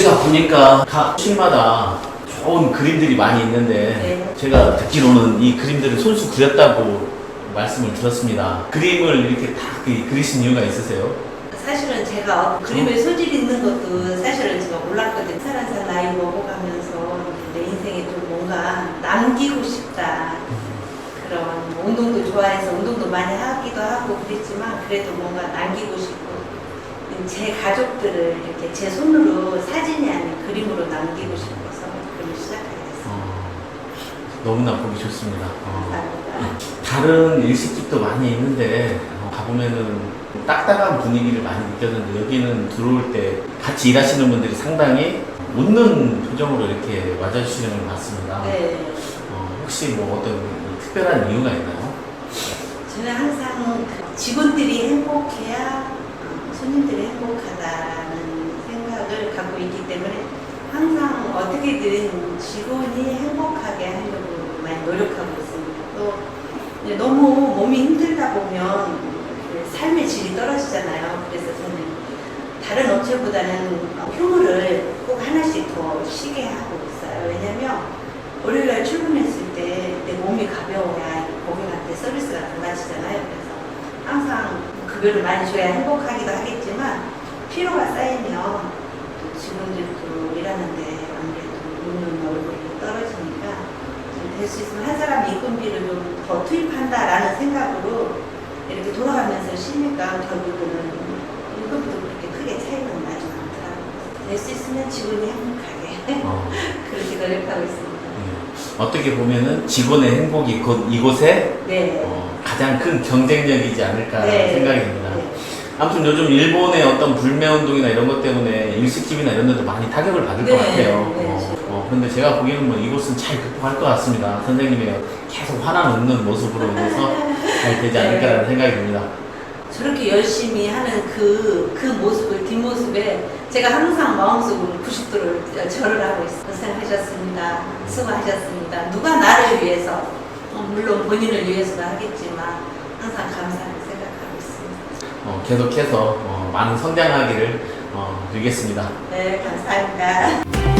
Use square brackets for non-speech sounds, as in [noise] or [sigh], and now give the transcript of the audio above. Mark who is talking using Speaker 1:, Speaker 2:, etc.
Speaker 1: 보니까 각 층마다 좋은 그림들이 많이 있는데
Speaker 2: 네.
Speaker 1: 제가 듣기로는 이 그림들을 손수 그렸다고 말씀을 들었습니다. 그림을 이렇게 다 그- 그리신 이유가 있으세요?
Speaker 2: 사실은 제가 그림에 소질 있는 것도 사실은 제가 몰랐거든요. 살아서 나이 먹어가면서 내 인생에 좀 뭔가 남기고 싶다. 그런 뭐 운동도 좋아해서 운동도 많이 하기도 하고 그랬지만 그래도 뭔가 남기고 싶고 제 가족들을 이렇게 제 손으로 사진이 아닌 그림으로 남기고 싶어서 그림을 시작하게. 어,
Speaker 1: 너무나 보기 좋습니다. 어.
Speaker 2: 감사합니다.
Speaker 1: 다른 일식집도 많이 있는데 어, 가보면은 딱딱한 분위기를 많이 느꼈는데 여기는 들어올 때 같이 일하시는 분들이 상당히 웃는 표정으로 이렇게 맞아주시는 걸 봤습니다.
Speaker 2: 네.
Speaker 1: 어, 혹시 뭐 어떤 특별한 이유가 있나요?
Speaker 2: 저는 항상 그 직원들이 행복해야 어, 손님들이 행복하다라는 생각을 갖고 있기 때문에 항상 어떻게든 직원이 행복하게 하려고 많이 노력하고 있습니다. 또 너무 몸이 힘들다 보면 그 삶의 질이 떨어지잖아요. 그래서 저는 다른 업체보다는 휴무를 꼭 하나씩 더 쉬게 하고 있어요. 왜냐면 월요일날 출근했을 때 내 몸이 가벼워야 고객한테 서비스가 달라지잖아요. 그래서 항상 급여를 많이 줘야 행복하기도 하겠지만 피로가 쌓이면 또 직원들도 일하는데 아무래도 웃는 얼굴이 떨어지니까 될 수 있으면 한 사람 인건비를 좀 더 투입한다라는 생각으로 이렇게 돌아가면서 쉬니까 결국은 인건비도 그렇게 크게 차이는 나지 않더라고요. 될 수 있으면 직원이 행복하게
Speaker 1: 어, [laughs]
Speaker 2: 그렇게 노력하고 있습니다.
Speaker 1: 예. 어떻게 보면은 직원의 행복이 곧 이곳에
Speaker 2: 네.
Speaker 1: 어, 가장 큰 경쟁력이지 않을까
Speaker 2: 네.
Speaker 1: 생각이 듭니다.
Speaker 2: 네.
Speaker 1: 아무튼 요즘 일본의 어떤 불매운동이나 이런 것 때문에 일식집이나 이런 데도 많이 타격을 받을
Speaker 2: 네,
Speaker 1: 것 같아요.
Speaker 2: 네,
Speaker 1: 어. 어, 근데 제가 보기에는 뭐 이곳은 잘 극복할 것 같습니다. 선생님의 계속 화나 웃는 모습으로 인해서 잘 되지 않을까라는 생각이 듭니다.
Speaker 2: 저렇게 열심히 하는 그, 그 모습을, 뒷모습에 제가 항상 마음속으로 90도를 절을 하고 있어요. 고생하셨습니다. 수고하셨습니다. 누가 나를 위해서, 어, 물론 본인을 위해서도 하겠지만 항상 감사하게 생각하고 있습니다.
Speaker 1: 어, 계속해서 어, 많은 성장하기를 어, 빌겠습니다.
Speaker 2: 네, 감사합니다.